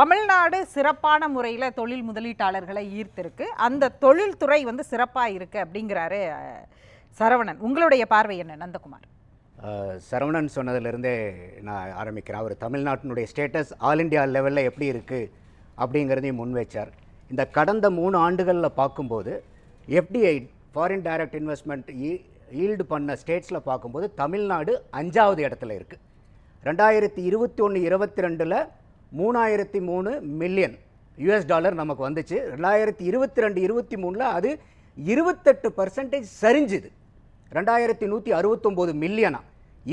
தமிழ்நாடு சிறப்பான முறையில் தொழில் முதலீட்டாளர்களை ஈர்த்திருக்கு. அந்த தொழில்துறை வந்து சிறப்பாக இருக்கு அப்படிங்கிறாரு சரவணன். உங்களுடைய பார்வை என்ன நந்தகுமார்? சரவணன் சொன்னதுலேருந்தே நான் ஆரம்பிக்கிறேன். அவர் தமிழ்நாட்டினுடைய ஸ்டேட்டஸ் ஆல் இண்டியா லெவலில் எப்படி இருக்குது அப்படிங்கிறதையும் முன் வச்சார். இந்த கடந்த மூணு ஆண்டுகளில் பார்க்கும்போது FDI foreign direct investment yield பண்ண ஸ்டேட்ஸில் பார்க்கும்போது தமிழ்நாடு அஞ்சாவது இடத்துல இருக்குது ரெண்டாயிரத்தி இருபத்தி ஒன்று இருபத்தி ரெண்டில் மூணாயிரத்தி மூணு மில்லியன் யூஎஸ் டாலர் நமக்கு வந்துச்சு. ரெண்டாயிரத்தி இருபத்தி ரெண்டு இருபத்தி மூணில் அது இருபத்தெட்டு பர்சன்டேஜ் சரிஞ்சுது. ரெண்டாயிரத்தி நூற்றி அறுபத்தொம்போது மில்லியனா.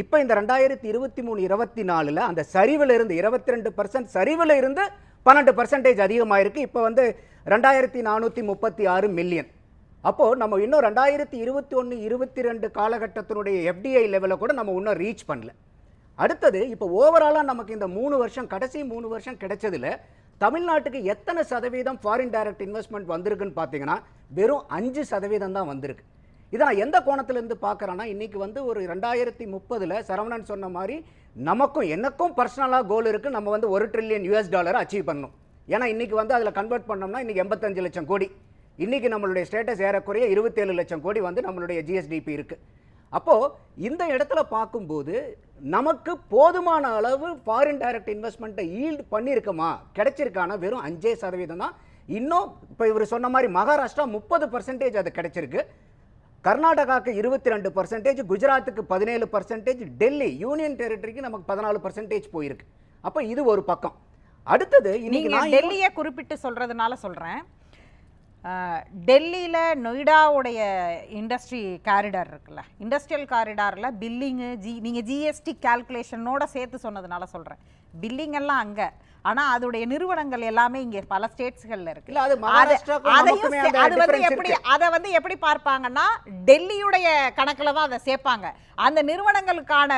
இப்போ இந்த ரெண்டாயிரத்தி இருபத்தி மூணு இருபத்தி நாலில் அந்த சரிவில் இருந்து இருபத்தி ரெண்டு பர்சன்ட் சரிவில் இருந்து பன்னெண்டு பர்சன்டேஜ் அதிகமாயிருக்கு. இப்போ வந்து ரெண்டாயிரத்தி நானூற்றி முப்பத்தி ஆறு மில்லியன். அப்போது நம்ம இன்னும் ரெண்டாயிரத்தி இருபத்தி ஒன்று இருபத்தி ரெண்டு காலகட்டத்தினுடைய எஃப்டிஐ லெவலை கூட நம்ம இன்னும் ரீச் பண்ணல. அடுத்தது இப்போ ஓவராலாக நமக்கு இந்த மூணு வருஷம் கடைசி மூணு வருஷம் கிடைச்சதுல தமிழ்நாட்டுக்கு எத்தனை சதவீதம் ஃபாரின் டைரக்ட் இன்வெஸ்ட்மெண்ட் வந்திருக்குன்னு பார்த்தீங்கன்னா வெறும் அஞ்சு சதவீதம் தான் வந்திருக்கு. இதை நான் எந்த கோணத்திலேருந்து பார்க்குறேன்னா இன்றைக்கி வந்து ஒரு ரெண்டாயிரத்தி முப்பதில் சரவணன் சொன்ன மாதிரி நமக்கும் எனக்கும் பர்சனலாக கோல் இருக்குது நம்ம வந்து ஒரு ட்ரில்லியன் யூஎஸ் டாலரை அச்சீவ் பண்ணணும். ஏன்னா இன்றைக்கி வந்து அதில் கன்வெர்ட் பண்ணோம்னா இன்றைக்கி எண்பத்தஞ்சு லட்சம் கோடி. இன்றைக்கி நம்மளுடைய ஸ்டேட்டஸ் ஏறக்குறைய இருபத்தேழு லட்சம் கோடி வந்து நம்மளுடைய ஜிஎஸ்டிபி இருக்குது அப்போது இந்த இடத்துல பார்க்கும்போது நமக்கு போதுமான அளவு ஃபாரின் டைரக்ட் இன்வெஸ்ட்மெண்ட்டை ஈல்டு பண்ணியிருக்கோமா? கிடைச்சிருக்கானா? வெறும் அஞ்சே சதவீதம் தான். இன்னும் இப்போ இவர் சொன்ன மாதிரி மகாராஷ்டிரா முப்பது பர்சன்டேஜ் அது கிடைச்சிருக்கு. கர்நாடகாவுக்கு இருபத்தி ரெண்டு பர்சன்டேஜ் குஜராத்துக்கு பதினேழு பர்சன்டேஜ் டெல்லி யூனியன் டெரிட்டரிக்கு நமக்கு பதினாலு பர்சன்டேஜ் போயிருக்கு. அப்போ இது ஒரு பக்கம். அடுத்தது இன்னைக்கு நான் டெல்லியை குறிப்பிட்டு சொல்றதுனால சொல்றேன். அஹ், டெல்லியில் நொய்டாவுடைய இண்டஸ்ட்ரி காரிடார் இருக்குல்ல. இண்டஸ்ட்ரியல் காரிடாரில் பில்லிங்கு ஜி நீங்கள் ஜிஎஸ்டி கால்குலேஷனோட சேர்த்து சொன்னதுனால சொல்கிறேன் பில்லிங் எல்லாம் அங்கே. ஆனா அதோடைய நிறுவனங்கள் எல்லாமே இங்க பல ஸ்டேட்ஸ்கள்ல இருக்கு. அதையும் அது வந்து எப்படி. அதை வந்து எப்படி பார்ப்பாங்கன்னா டெல்லியுடைய கணக்குல தான் அதை சேர்ப்பாங்க அந்த நிறுவனங்களுக்கான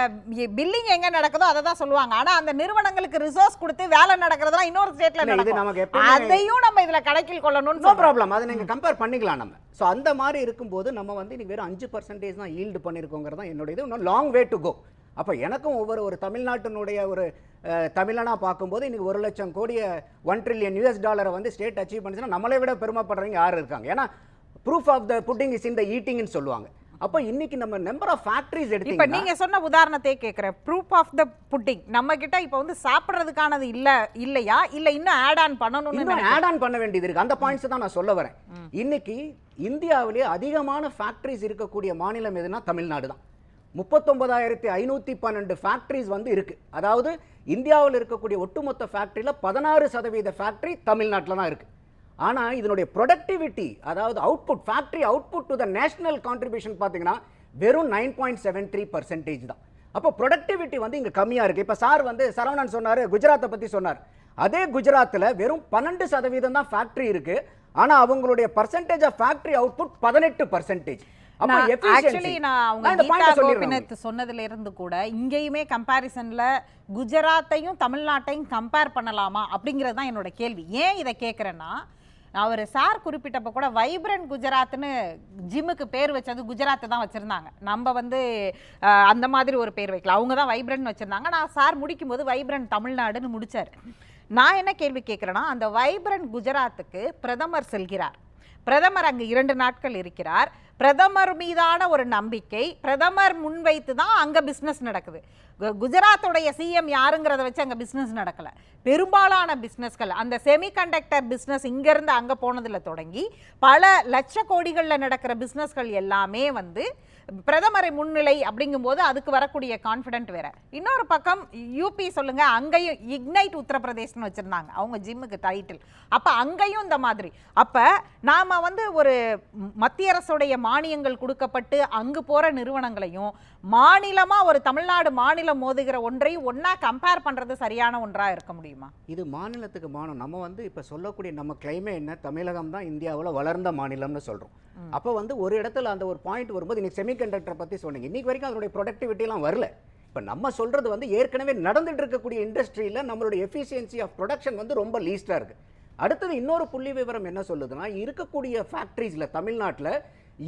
பில்லிங் எங்க நடக்குதோ அதை தான் சொல்லுவாங்க. ஆனா அந்த நிறுவனங்களுக்கு ரிசோர்ஸ் கொடுத்து வேலை நடக்கிறதுலாம் இன்னொரு ஸ்டேட்ல நடக்கும். அதையும் நம்ம இதுல கணக்கில் கொள்ளணும்னு நோ. ப்ராப்ளம் அதை நீங்கள் கம்பேர் பண்ணிக்கலாம் நம்ம. ஸோ அந்த மாதிரி இருக்கும்போது நம்ம வந்து இன்னைக்கு வெறும் அஞ்சு பர்சன்டேஜ் தான் ஈல்டு பண்ணியிருக்கோங்கிறது தான் என்னுடைய இது இன்னும் லாங் வே டு கோ அப்போ எனக்கும் ஒவ்வொரு ஒரு தமிழ்நாட்டினுடைய ஒரு அஹ், தமிழனா பார்க்கும்போது இன்னைக்கு ஒரு லட்சம் கோடிய ஒன் ட்ரில்லியன் யூஎஸ் டாலரை வந்து ஸ்டேட் அச்சீவ் பண்ணுச்சுன்னா நம்மளை விட பெருமைப்படுறவங்க யார் இருக்காங்க? ஏன்னா proof of the pudding is இந்த ஈட்டிங்னு சொல்லுவாங்க. அப்போ இன்னைக்கு நம்ம நம்பர் ஆஃப் ஃபேக்ட்ரிஸ் இப்ப எடுத்தீங்கன்னா நீங்க சொன்ன உதாரணத்தை கேக்குறேன். ப்ரூஃப் ஆஃப் த புட்டிங் நம்ம கிட்ட இப்ப வந்து சாப்பிடுறதுக்கானது இல்ல இல்லையா? இல்ல இன்னும் ஆட் ஆன் பண்ணணும்னு இன்னும். ஆட் ஆன் பண்ண வேண்டியது இருக்கு. அந்த பாயிண்ட்ஸ் தான் நான் சொல்ல வரேன். இன்னைக்கு இந்தியாவிலே அதிகமான ஃபேக்டரிஸ் இருக்கக்கூடிய மாநிலம் எதுனா தமிழ்நாடு தான். முப்பத்தொன்பதாயிரத்தி ஐநூற்றி பன்னெண்டு ஃபேக்ட்ரிஸ் வந்து இருக்குது அதாவது இந்தியாவில் இருக்கக்கூடிய ஒட்டுமொத்த ஃபேக்ட்ரியில் பதினாறு சதவீத ஃபேக்ட்ரி தமிழ்நாட்டில் தான் இருக்குது ஆனால் இதனுடைய ப்ரொடக்டிவிட்டி அதாவது output factory output to the national contribution பார்த்தீங்கன்னா வெறும் nine point seven three percentage தான். அப்போ ப்ரொடக்டிவிட்டி வந்து இங்கே கம்மியாக இருக்குது இப்போ சார் வந்து சரவணன் சொன்னார் குஜராத்தை பற்றி சொன்னார். அதே குஜராத்தில் வெறும் பன்னெண்டு சதவீதம் தான் ஃபேக்ட்ரி இருக்குது ஆனால் அவங்களுடைய பர்சன்டேஜ் ஆஃப் ஃபேக்ட்ரி அவுட்புட் பதினெட்டு பர்சன்டேஜ் ஆக்சுவலி நான் அவங்க கீதா கோபிநாத் சொன்னதுல இருந்து கூட இங்கேயுமே கம்பாரிசன்ல குஜராத்தையும் தமிழ்நாட்டையும் கம்பேர் பண்ணலாமா அப்படிங்கிறது தான் என்னோட கேள்வி. ஏன் இதை கேட்குறேன்னா அவர் சார் குறிப்பிட்டப்ப கூட வைப்ரண்ட் குஜராத்னு ஜிம்முக்கு பேர் வச்சது குஜராத் தான் வச்சிருந்தாங்க. நம்ம வந்து அந்த மாதிரி ஒரு பேர் வைக்கல. அவங்க தான் வைப்ரண்ட் வச்சிருந்தாங்க. நான் சார் முடிக்கும்போது வைப்ரண்ட் தமிழ்நாடுன்னு முடிச்சார். நான் என்ன கேள்வி கேட்குறேன்னா அந்த வைப்ரண்ட் குஜராத்துக்கு பிரதமர் செல்கிறார். பிரதமர் அங்கு இரண்டு நாட்கள் இருக்கிறார். பிரதமர் மீதான ஒரு நம்பிக்கை பிரதமர் முன்வைத்து தான் அங்கே பிஸ்னஸ் நடக்குது. கு- குஜராத்துடைய சிஎம் யாருங்கிறத வச்சு அங்கே பிஸ்னஸ் நடக்கல. பெரும்பாலான பிஸ்னஸ்கள் அந்த செமிகண்டக்டர் பிஸ்னஸ் இங்கேருந்து அங்கே போனதில் தொடங்கி பல லட்ச கோடிகளில் நடக்கிற பிஸ்னஸ்கள் எல்லாமே வந்து பிரதமரை முன்னிலை அப்படிங்கும்போது அதுக்கு வரக்கூடிய கான்ஃபிடென்ட் வேற. இன்னொரு பக்கம் யூபி சொல்லுங்க அங்கேயும் இக்னைட் உத்தரப்பிரதேசம்னு வச்சிருந்தாங்க. அவங்க ஜிம்முக்கு டைட்டில் அப்ப அங்கேயும் இந்த மாதிரி. அப்ப நாம வந்து ஒரு மத்திய அரசுடைய மானியங்கள் கொடுக்கப்பட்டு அங்கு போற நிறுவனங்களையும் மாநிலமா ஒரு தமிழ்நாடு மாநிலம் மோதுகிற ஒன்றையும் ஒண்ணா கம்பேர் பண்றது சரியான ஒன்றா இருக்க முடியுமா? இது மாநிலத்துக்கு மாநிலம் நம்ம வந்து இப்போ சொல்லக்கூடிய நம்ம கிளைமே என்ன? தமிழகம் தான் இந்தியாவில் வளர்ந்த மாநிலம்னு சொல்கிறோம் அப்போ வந்து ஒரு இடத்துல அந்த ஒரு பாயிண்ட் வரும்போது இன்னைக்கு செமிகண்டக்டர் பற்றி சொன்னீங்க. இன்னைக்கு வரைக்கும் அதனுடைய ப்ரொடக்டிவிட்டிலாம் வரல. இப்போ நம்ம சொல்கிறது வந்து ஏற்கனவே நடந்துட்டு இருக்கக்கூடிய இண்டஸ்ட்ரியில் நம்மளுடைய எஃபிஷியன்சி ஆஃப் ப்ரொடக்ஷன் வந்து ரொம்ப லீஸ்டாக இருக்குது அடுத்தது இன்னொரு புள்ளி விவரம் என்ன சொல்லுதுன்னா இருக்கக்கூடிய ஃபேக்ட்ரிஸில் தமிழ்நாட்டில்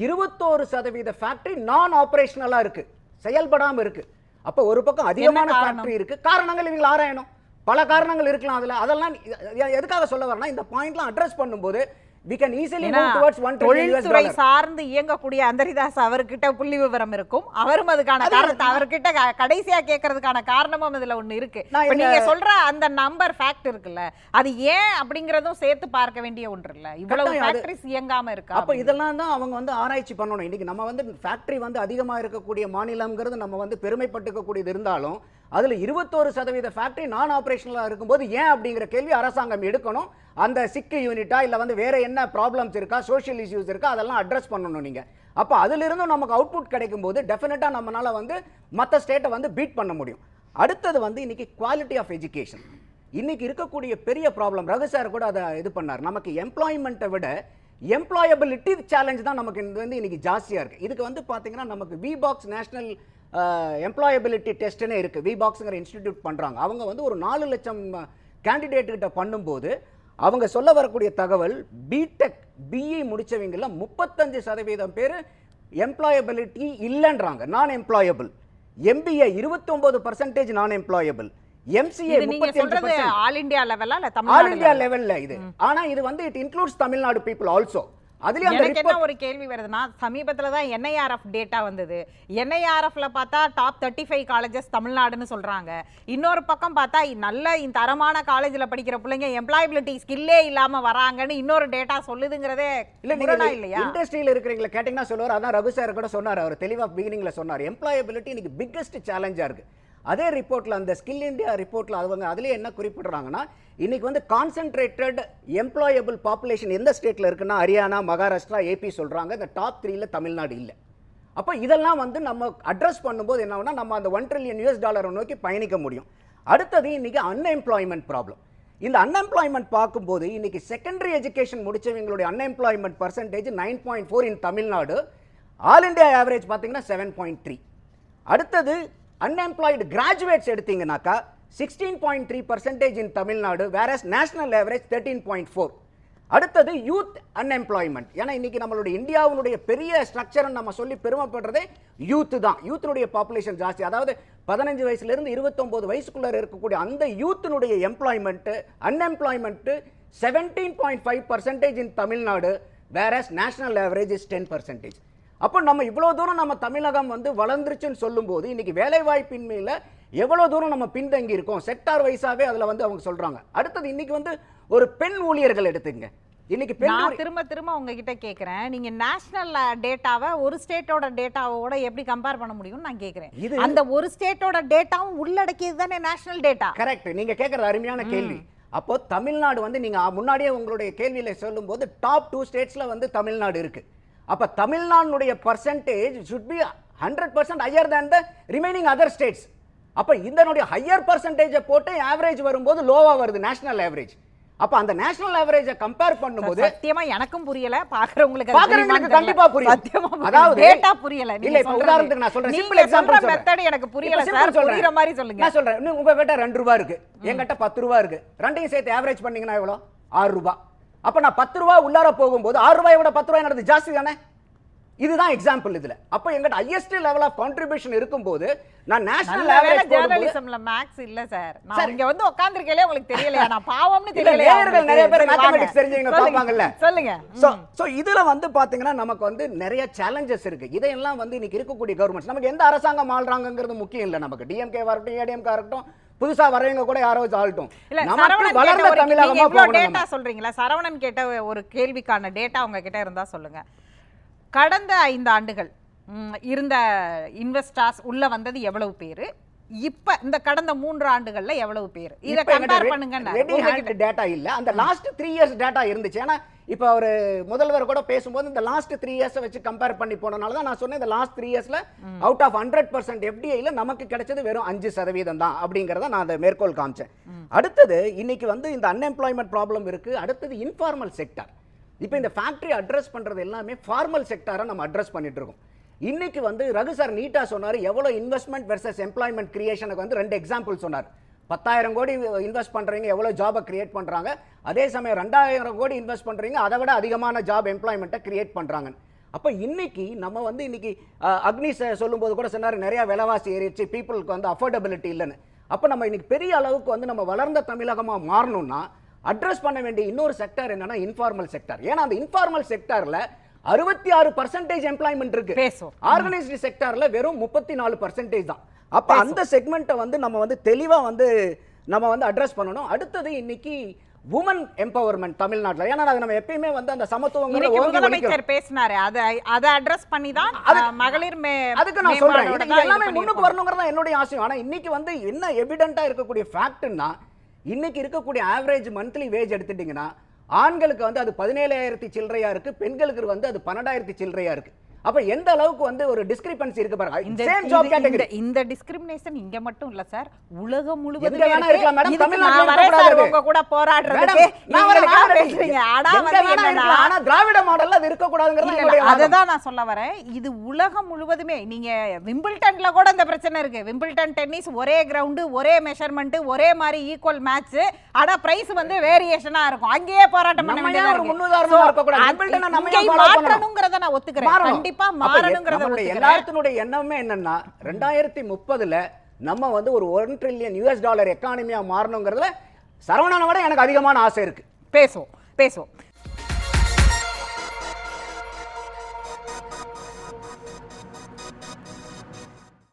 இருபத்தோரு சதவீத ஃபேக்ட்ரி நான் ஆப்ரேஷனலாக இருக்குது செயல்படாமல் இருக்குது அப்போ ஒரு பக்கம் அதிகமான? ஃபேக்ட்ரி இருக்கு. காரணங்கள் இவங்க ஆராயணும். பல காரணங்கள் இருக்கலாம் அதுல. அதெல்லாம் எதுக்காக சொல்ல வரேன்னா இந்த பாயிண்ட்லாம் அட்ரஸ் பண்ணும்போது we can easily move towards 1 trillion US தொழில்துறை dollar. சார்ந்து இயங்கக்கூடிய அந்தரிதாஸ் அவர்கிட்ட புள்ளி விவரம் இருக்கும். அவரும் அதுக்கான காரணத்தை அவர்கிட்ட கடைசியா கேட்கறதுக்கான காரணமும் இதுல ஒண்ணு இருக்கு. நீங்க சொல்ற அந்த நம்பர் ஃபேக்ட் இருக்குல்ல அது ஏன் அப்படிங்கறதும் சேர்த்து பார்க்க வேண்டிய ஒன்று இல்ல. இவ்வளவு ஃபேக்டரிஸ் இயங்காம இருக்கா அப்ப இதெல்லாம் தான் அவங்க வந்து ஆராய்ச்சி பண்ணணும். இன்னைக்கு நம்ம வந்து ஃபேக்டரி வந்து அதிகமா இருக்கக்கூடிய மாநிலம்ங்கிறது நம்ம வந்து பெருமைப்பட்டுக்கக்கூடியது இருந்தாலும் அதில் இருபத்தோரு சதவீத ஃபேக்டரி நான் ஆப்ரேஷனலாக இருக்கும்போது ஏன் அப்படிங்கிற கேள்வி அரசாங்கம் எடுக்கணும்? அந்த சிக்கு யூனிட்டா இல்லை வந்து வேற என்ன ப்ராப்ளம்ஸ் இருக்கா? சோஷியல் இஷ்யூஸ் இருக்கா? அதெல்லாம் அட்ரஸ் பண்ணணும் நீங்கள் அப்போ அதுலிருந்தும் நமக்கு அவுட்புட் கிடைக்கும் போது டெஃபினட்டாக நம்மளால் வந்து மற்ற ஸ்டேட்டை வந்து பீட் பண்ண முடியும். அடுத்தது வந்து இன்னைக்கு குவாலிட்டி ஆஃப் எஜுகேஷன் இன்னைக்கு இருக்கக்கூடிய பெரிய ப்ராப்ளம் ரகு சார் கூட அதை இது பண்ணார். நமக்கு எம்ப்ளாய்மெண்ட்டை விட எம்ப்ளாயபிலிட்டி சேலஞ்ச் தான் நமக்கு இது வந்து இன்னைக்கு ஜாஸ்தியாக இருக்குது இதுக்கு வந்து பார்த்தீங்கன்னா நமக்கு வி பாக்ஸ் நேஷனல் எம்ப்ளாயபிலிட்டி டெஸ்ட்னே இருக்குது வி பாக்ஸுங்கிற இன்ஸ்டிடியூட் பண்ணுறாங்க அவங்க வந்து ஒரு நாலு லட்சம் கேண்டிடேட் கிட்ட பண்ணும்போது அவங்க சொல்ல வரக்கூடிய தகவல் பிடெக் பிஇ முடிச்சவங்கள முப்பத்தஞ்சு சதவீதம் பேர் எம்ப்ளாயபிலிட்டி இல்லைன்றாங்க. நான் எம்ப்ளாயபிள் எம்பிஏ இருபத்தொன்பது பர்சன்டேஜ் நான் எம்ப்ளாயபிள் எம்சிஏ முப்பத்தி ஆல் இந்தியா லெவலா இல்ல ஆல் இந்தியா லெவல்ல இது. ஆனா இது வந்து it includes Tamil Nadu people also அதுலயும் எனக்கு என்ன ஒரு கேள்வி வருதுன்னா சமீபத்துல தான் என்ஐஆர்எஃப் டேட்டா வந்தது. என்ஐஆர்எஃப்ல பார்த்தா டாப் தேர்ட்டி ஃபைவ் காலேஜஸ் தமிழ்நாடுன்னு சொல்றாங்க. இன்னொரு பக்கம் பார்த்தா நல்ல இந்த தரமான காலேஜ்ல படிக்கிற பிள்ளைங்க எம்ப்ளாயபிலிட்டி ஸ்கில்லே இல்லாம வராங்கன்னு இன்னொரு டேட்டா சொல்லுதுங்கிறதே இல்ல முரணா நீங்க இல்லையா? இண்டஸ்ட்ரியில இருக்கிறவங்கள கேட்டீங்கன்னா சொல்லுவார். அதான் ரகு சார் கூட சொன்னார் அவர் தெளிவா பிகினிங்ல சொன்னார். எம்ப்ளாயபிலிட்டி இன்னைக்கு பிக்கஸ்ட் சேலஞ்சா இருக்கு. அதே ரிப்போர்ட்டில் அந்த ஸ்கில் இந்தியா ரிப்போர்ட்டில் அவங்க அதுலேயே என்ன குறிப்பிடுறாங்கன்னா இன்னைக்கு வந்து கான்சென்ட்ரேட்டட் எம்ப்ளாயபிள் பாப்புலேஷன் எந்த ஸ்டேட்டில் இருக்குன்னா ஹரியானா மகாராஷ்டிரா ஏபி சொல்கிறாங்க இந்த டாப் த்ரீல தமிழ்நாடு இல்லை. அப்போ இதெல்லாம் வந்து நம்ம அட்ரஸ் பண்ணும்போது என்ன நம்ம அந்த ஒன் ட்ரில்லியன் யூஎஸ் டாலரை நோக்கி பயணிக்க முடியும். அடுத்தது இன்றைக்கி அன்எம்ப்ளாய்மெண்ட் ப்ராப்ளம் இந்த அன்எம்ப்ளாய்மெண்ட் பார்க்கும்போது இன்றைக்கி secondary education முடிச்சவங்களுடைய unemployment percentage nine point four in Tamil Nadu. All India average பார்த்தீங்கன்னா செவன் பாயிண்ட் த்ரீ அடுத்தது unemployed graduates எடுத்தீங்கன்னாக்கா sixteen point three percentage in Tamil Nadu versus national average thirteen point four அடுத்தது youth unemployment ஏன்னா இன்றைக்கி நம்மளுடைய இந்தியாவுடைய பெரிய structure நம்ம சொல்லி பெருமைப்படுறதே யூத் தான். யூத்தினுடைய பாப்புலேஷன் ஜாஸ்தி. அதாவது பதினஞ்சு வயசுலேருந்து இருபத்தொம்போது வயசுக்குள்ளே இருக்கக்கூடிய அந்த யூத்தினுடைய employment unemployment seventeen point five percentage in Tamil Nadu versus national average is ten percentage அப்போ நம்ம இவ்வளோ தூரம் நம்ம தமிழகம் வந்து வளர்ந்துருச்சுன்னு சொல்லும்போது இன்னைக்கு வேலைவாய்ப்பின்மையில் எவ்வளோ தூரம் நம்ம பின்தங்கி இருக்கோம் செக்டார் வைஸாவே அதில் வந்து அவங்க சொல்றாங்க. அடுத்தது இன்னைக்கு வந்து ஒரு பெண் ஊழியர்கள் எடுத்துங்க இன்னைக்கு நான் திரும்ப திரும்ப உங்ககிட்ட கேக்குறேன். நீங்க நேஷனல் டேட்டாவை ஒரு ஸ்டேட்டோட டேட்டாவோட எப்படி கம்பேர் பண்ண முடியும்னு நான் கேக்குறேன். இது- அந்த ஒரு ஸ்டேட்டோட டேட்டாவும் உள்ளடக்கியது தானே நேஷனல் டேட்டா கரெக்ட் நீங்க கேட்கறது அருமையான கேள்வி. அப்போ தமிழ்நாடு வந்து நீங்க முன்னாடியே உங்களுடைய கேள்வியில சொல்லும்போது டாப் டூ ஸ்டேட்ஸ்ல வந்து தமிழ்நாடு இருக்கு. அப்ப தமிழ்நாடுடைய percentage should be hundred percent higher than the remaining other states அப்ப இதனுடைய ஹையர் பர்சன்டேஜை போட்டு ஆவரேஜ் வரும்போது லோவா வருது நேஷனல் ஆவரேஜ் அப்ப அந்த நேஷனல் ஆவரேஜை கம்பேர் பண்ணும்போது சத்தியமா எனக்கும் புரியல. பாக்குறவங்களுக்கு பாக்குறவங்களுக்கு கண்டிப்பா. புரியும் சத்தியமா புரியல. அதாவது டேட்டா புரியல. இல்ல இப்ப உதாரணத்துக்கு நான் சொல்றேன். சிம்பிள் எக்ஸாம்பிள் சொல்றேன். மெத்தட் எனக்கு புரியல சார். புரியுற மாதிரி சொல்லுங்க. நான் சொல்றேன். உங்க கிட்ட ரெண்டு ரூபா இருக்கு. என்கிட்ட பத்து ரூபா இருக்கு. ரெண்டையும் சேர்த்து ஆவரேஜ் பண்ணீங்கன்னா எவ்வளோ? ஆறு ரூபாய் அப்ப நான் பத்து ரூபா உள்ளார போகும்போது ஆறு ரூபாயை விட பத்து ரூபாய் நடந்து ஜாஸ்தி தானே? இதுதான் எக்ஸாம்பிள் இதுல. அப்ப எங்கிட்ட ஹையஸ்ட் லெவல் ஆஃப் கான்ட்ரிபியூஷன் இருக்கும்போது நான் நேஷனல் ஆவரேஜ் போடும்போது ஜேர்னலிசம்ல மேக்ஸ் இல்ல சார் நான். இங்க வந்து உட்கார்ந்திருக்கேலே உங்களுக்கு தெரியலையா? நான் பாவம்னு தெரியலையா நேயர்கள்? நிறைய பேர் mathematics தெரிஞ்சவங்க சொல்லுங்க. பார்ப்பாங்கல்ல. சொல்லுங்க. ஸோ ஸோ இதில் வந்து பார்த்தீங்கன்னா நமக்கு வந்து நிறைய சேலஞ்சஸ் இருக்கு. இதையெல்லாம் வந்து இன்னைக்கு இருக்கக்கூடிய கவர்மெண்ட்ஸ் நமக்கு எந்த அரசாங்கம் ஆள்றாங்கிறது முக்கியம் இல்லை. நமக்கு டிஎம்கே வரட்டும் ஏடிஎம்கே இருக்கட்டும் புதுசா வரவங்க கூட யாரோ ஆளட்டும் இல்ல சரவணன் வளர்ந்த தமிழகமா போகணும்? டேட்டா. சொல்றீங்களா? சரவணன் கேட்ட ஒரு கேள்விக்கான டேட்டா உங்க கிட்ட இருந்தா சொல்லுங்க. கடந்த ஐந்து ஆண்டுகள் இருந்த இன்வெஸ்டர்ஸ் உள்ள வந்தது எவ்வளவு பேரு? இப்ப இந்த கடந்த மூன்று ஆண்டுகள்ல எவ்வளவு பேர்? இத கம்பேர் பண்ணுங்க டேட்டா இல்ல. அந்த லாஸ்ட் த்ரீ இயர்ஸ் டேட்டா இருந்துச்சு. ஏன்னா இப்போ அவர் முதல்வர் கூட பேசும்போது இந்த லாஸ்ட் த்ரீ இயர்ஸ் வச்சு கம்பேர் பண்ணி போனனால தான் நான் சொன்னேன் இந்த லாஸ்ட் த்ரீ இயர்ஸ்ல அவுட் ஆஃப் ஹண்ட்ரட் பர்சன்ட் எஃப்டிஐல நமக்கு கிடைச்சது வெறும் அஞ்சு சதவீதம் தான் அப்படிங்கிறத நான் அதை மேற்கோள் காமிச்சேன். அடுத்தது இன்னைக்கு வந்து இந்த அன்எம்ப்ளாய்மெண்ட் ப்ராப்ளம் இருக்கு. அடுத்தது இன்ஃபார்மல் செக்டார் இப்போ இந்த ஃபேக்டரி அட்ரஸ் பண்றது எல்லாமே ஃபார்மல் செக்டாரை நம்ம அட்ரஸ் பண்ணிட்டு இருக்கோம். இன்னைக்கு வந்து ரகு சார் நீட்டாக சொன்னார் எவ்வளோ இன்வெஸ்ட்மெண்ட் வெர்சஸ் எம்ப்ளாய்மெண்ட் கிரியேஷனுக்கு வந்து ரெண்டு எக்ஸாம்பிள் சொன்னார். பத்தாயிரம் கோடி இன்வெஸ்ட் பண்ணுறீங்க எவ்வளோ ஜாபை கிரியேட் பண்ணுறாங்க அதே சமயம் ரெண்டாயிரம் கோடி இன்வெஸ்ட் பண்ணுறீங்க அதை விட அதிகமான ஜாப் எம்ப்ளாய்மெண்ட்டை கிரியேட் பண்ணுறாங்க அப்போ இன்னைக்கு நம்ம வந்து இன்னைக்கு அக்னி சொல்லும்போது கூட சொன்னார் நிறையா விலைவாசி ஏறிடுச்சு பீப்புளுக்கு வந்து அஃபோர்டபிலிட்டி இல்லைன்னு. அப்போ நம்ம இன்னைக்கு பெரிய அளவுக்கு வந்து நம்ம வளர்ந்த தமிழகமாக மாறணும்னா அட்ரஸ் பண்ண வேண்டிய இன்னொரு செக்டார் என்னன்னா இன்ஃபார்மல் செக்டார் ஏன்னா அந்த இன்ஃபார்மல் செக்டரில் அறுபத்தி ஆறு பர்சன்டேஜ் எம்ப்ளாய்மெண்ட் இருக்கு. பேசுவோம். ஆர்கனைஸ்டு செக்டார்ல வெறும் முப்பத்தி நாலு பர்சன்டேஜ் தான். அப்ப அந்த செக்மெண்ட்டை வந்து நம்ம வந்து தெளிவா வந்து நம்ம வந்து அட்ரஸ் பண்ணணும். அடுத்தது இன்னைக்கு உமன் எம்பவர்மெண்ட் தமிழ்நாட்டுல. ஏன்னா அது நம்ம எப்பயுமே வந்து அந்த ஒலிக்கிறோம். முதலமைச்சர் பேசினாரு. அதை அதை அட்ரஸ் பண்ணி தான் மகளிர் மே அதுக்கு நான் சொல்றேன். எல்லாமே முன்னுக்கு. வரணுங்கிறது தான் என்னுடைய ஆசையம். ஆனா இன்னைக்கு வந்து என்ன எவிடென்ட்டா இருக்கக்கூடிய ஃபேக்ட்னா இன்னைக்கு இருக்கக்கூடிய ஆவரேஜ் மந்த்லி வேஜ் எடுத்துட்டீங்கன்னா ஆண்களுக்கு வந்து அது பதினேழாயிரத்தி சில்லறையா இருக்கு பெண்களுக்கு வந்து அது பன்னெண்டாயிரத்தி சில்லறையா இருக்கு. அப்ப எந்த அளவுக்கு வந்து ஒரு டிஸ்கிரிபன்சி இருக்கு பாருங்க இந்த சேம் ஜாப் கேட்டகரி இந்த- டிஸ்கிரிமினேஷன் இங்க மட்டும் இல்ல சார் உலகம் முழுவதுமே வேணா இருக்கு. இருக்கலாம் மேடம், தமிழ்நாட்டுல சார் அது. உங்க கூட போராடுறதுக்கு. நான் வரேன். பேசுறீங்க? ஆனா வந்து. ஆனா திராவிட மாடல்ல அது என்னுடைய இல்ல, வாதம். அதுதான் நான் சொல்ல வரேன். இது உலகம் முழுவதுமே நீங்க விம்பிள்டன்ல கூட இந்த பிரச்சனை இருக்கு. விம்பிள்டன் டென்னிஸ் ஒரே கிரவுண்டு ஒரே மெஷர்மெண்ட் ஒரே மாதிரி ஈக்குவல் மேட்ச் ஆனா பிரைஸ் வந்து வேரியேஷனா இருக்கும். அங்கேயே போராட்டம் பண்ண வேண்டியதா இருக்கு. முன்னுதாரணமா இருக்கக்கூடாது? அது- Wimbledon-அ நம்ம இங்கே மாற்றணுங்கிறத நான் ஒத்துக்கிறேன். கண்டிப்பா மாறணுங்கிறத எல்லாத்தினுடைய எண்ணமே என்னன்னா ரெண்டாயிரத்தி முப்பதுல நம்ம வந்து ஒரு ஒன் ட்ரில்லியன் யூஎஸ் டாலர் எக்கானமியா மாறணுங்கிறதுல சரவணனை விட எனக்கு அதிகமான ஆசை இருக்கு. பேசுவோம் பேசுவோம்.